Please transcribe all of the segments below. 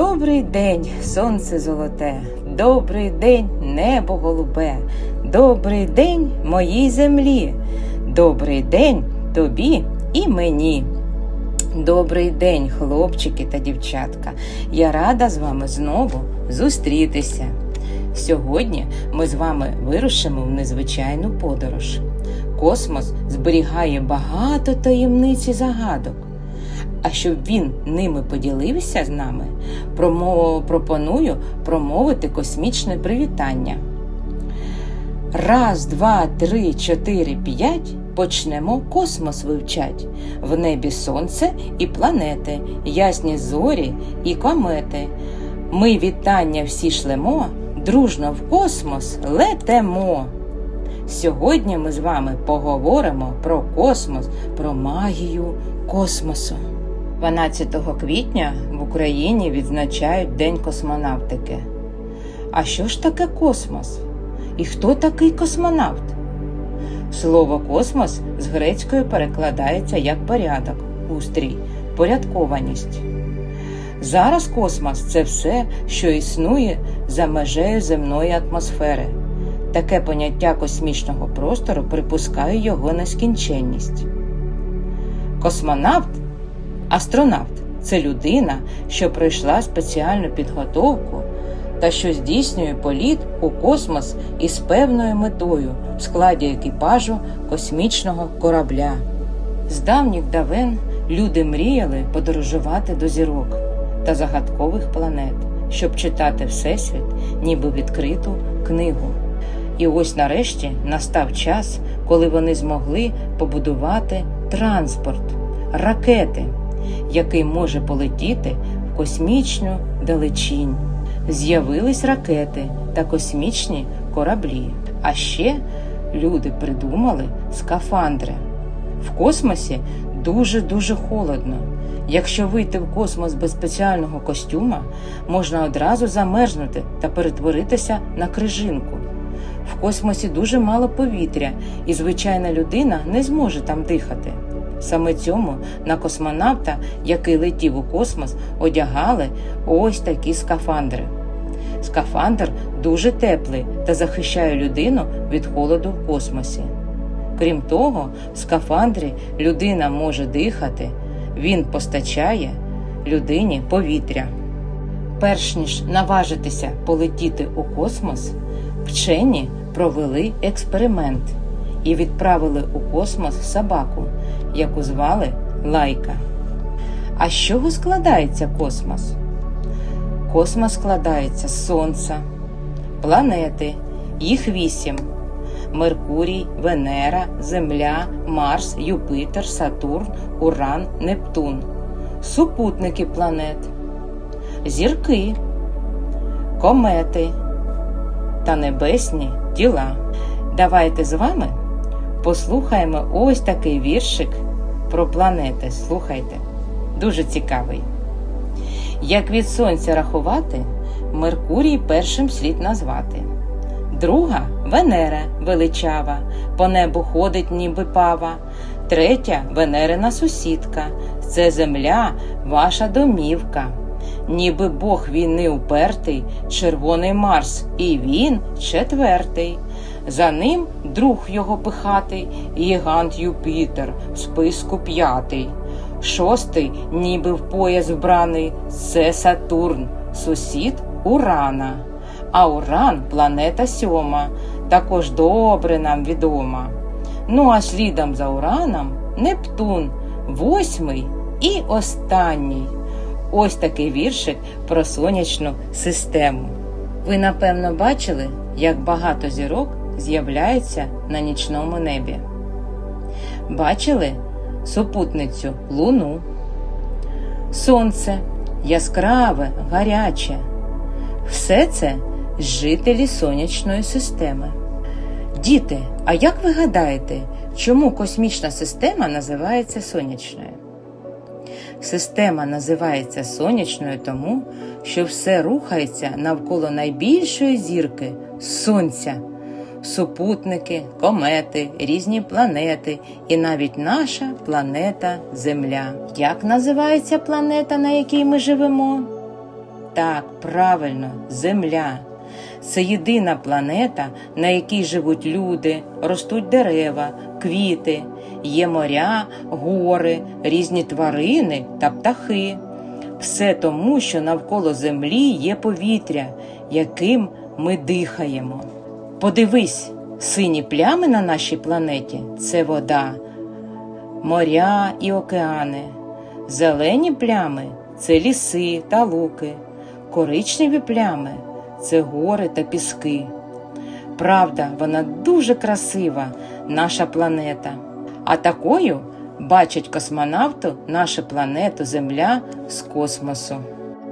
Добрий день, сонце золоте, добрий день, небо голубе, добрий день моїй землі, добрий день тобі і мені. Добрий день, хлопчики та дівчатка. Я рада з вами знову зустрітися. Сьогодні ми з вами вирушимо в незвичайну подорож. Космос зберігає багато таємниць і загадок. А щоб він ними поділився з нами, промо- пропоную промовити космічне привітання. Раз, два, три, чотири, п'ять. Почнемо космос вивчать. В небі сонце і планети, ясні зорі і комети. Ми вітання всі шлемо, дружно в космос летемо. Сьогодні ми з вами поговоримо про космос, про магію космосу. 12 квітня в Україні відзначають День космонавтики. А що ж таке космос? І хто такий космонавт? Слово космос з грецької перекладається як порядок, устрій, порядкованість. Зараз космос це все, що існує за межею земної атмосфери. Таке поняття космічного простору припускає його нескінченність. Космонавт астронавт це людина, що пройшла спеціальну підготовку та що здійснює політ у космос із певною метою в складі екіпажу космічного корабля. З давніх давен люди мріяли подорожувати до зірок та загадкових планет, щоб читати Всесвіт, ніби відкриту книгу. І ось нарешті настав час, коли вони змогли побудувати транспорт, ракети, який може полетіти в космічну далечінь. З'явились ракети та космічні кораблі. А ще люди придумали скафандри. В космосі дуже-дуже холодно. Якщо вийти в космос без спеціального костюма, можна одразу замерзнути та перетворитися на крижинку. В космосі дуже мало повітря, і звичайна людина не зможе там дихати. Саме цьому на космонавта, який летів у космос, одягали ось такі скафандри. Скафандр дуже теплий та захищає людину від холоду в космосі. Крім того, в скафандрі людина може дихати, він постачає людині повітря. Перш ніж наважитися полетіти у космос, вчені провели експеримент і відправили у космос собаку, яку звали Лайка. А з чого складається космос? Космос складається з Сонця, планети, їх вісім: Меркурій, Венера, Земля, Марс, Юпитер, Сатурн, Уран, Нептун, супутники планет, зірки, комети та небесні тіла. Давайте з вами послухаємо ось такий віршик про планети. Слухайте, дуже цікавий. Як від сонця рахувати, Меркурій першим слід назвати. Друга Венера величава, по небу ходить, ніби пава. Третя Венерина сусідка, це земля, ваша домівка. Ніби Бог війни упертий, червоний Марс, і він четвертий. За ним друг його пихатий, гігант Юпітер, в списку п'ятий. Шостий, ніби в пояс вбраний, це Сатурн, сусід Урана. А Уран планета сьома, також добре нам відома. Ну а слідом за Ураном Нептун, восьмий і останній. Ось такий віршик про сонячну систему. Ви напевно бачили, як багато зірок з'являється на нічному небі. Бачили супутницю Луну, Сонце яскраве, гаряче. Все це жителі сонячної системи. Діти, а як ви гадаєте, чому космічна система називається сонячною? Система називається сонячною тому, що все рухається навколо найбільшої зірки Сонця. Супутники, комети, різні планети і навіть наша планета Земля. Як називається планета, на якій ми живемо? Так, правильно, Земля. Це єдина планета, на якій живуть люди, ростуть дерева, квіти, є моря, гори, різні тварини та птахи. Все тому, що навколо Землі є повітря, яким ми дихаємо. Подивись, сині плями на нашій планеті це вода, моря і океани. Зелені плями це ліси та луки, коричневі плями це гори та піски. Правда, вона дуже красива, наша планета. А такою бачать космонавту нашу планету Земля з космосу.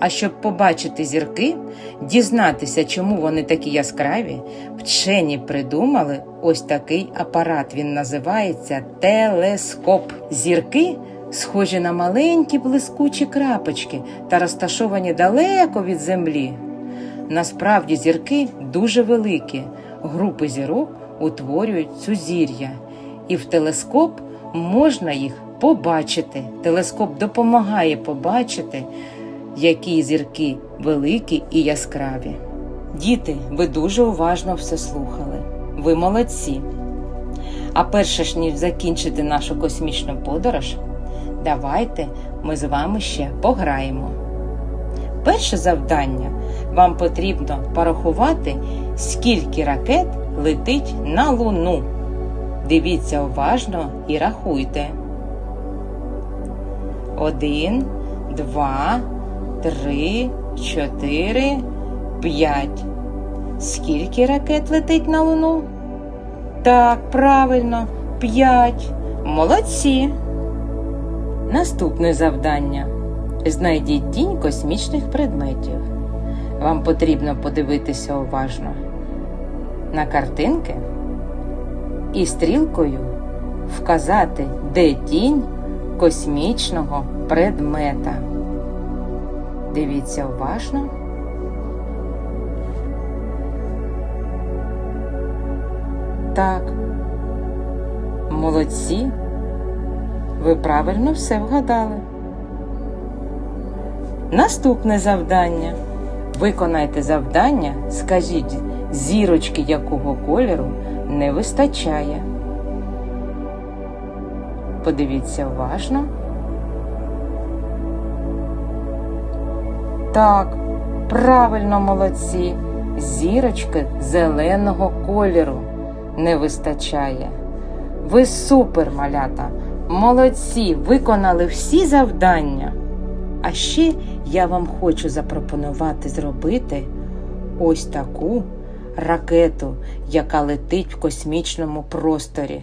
А щоб побачити зірки, дізнатися, чому вони такі яскраві, вчені придумали ось такий апарат. Він називається телескоп. Зірки схожі на маленькі блискучі крапочки та розташовані далеко від землі. Насправді зірки дуже великі. Групи зірок утворюють сузір'я, і в телескоп можна їх побачити. Телескоп допомагає побачити, які зірки великі і яскраві. Діти, ви дуже уважно все слухали. Ви молодці. А перше ж ніж закінчити нашу космічну подорож, давайте ми з вами ще пограємо. Перше завдання вам потрібно порахувати, скільки ракет летить на Луну. Дивіться уважно і рахуйте. Один, два, три, чотири, п'ять. Скільки ракет летить на Луну? Так, правильно, п'ять. Молодці. Наступне завдання. Знайдіть тінь космічних предметів. Вам потрібно подивитися уважно на картинки і стрілкою вказати, де тінь космічного предмета. Дивіться уважно. Так. Молодці. Ви правильно все вгадали. Наступне завдання. Виконайте завдання, скажіть, зірочки якого кольору не вистачає. Подивіться уважно. Так, правильно молодці. Зірочки зеленого кольору не вистачає. Ви супер, малята! Молодці! Виконали всі завдання. А ще я вам хочу запропонувати зробити ось таку ракету, яка летить в космічному просторі.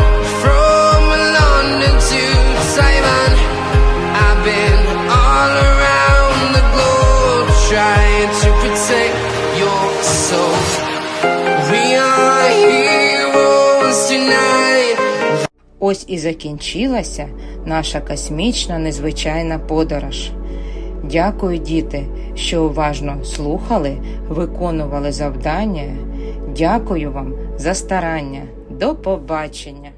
Ось і закінчилася наша космічна незвичайна подорож. Дякую, діти, що уважно слухали, виконували завдання. Дякую вам за старання. До побачення!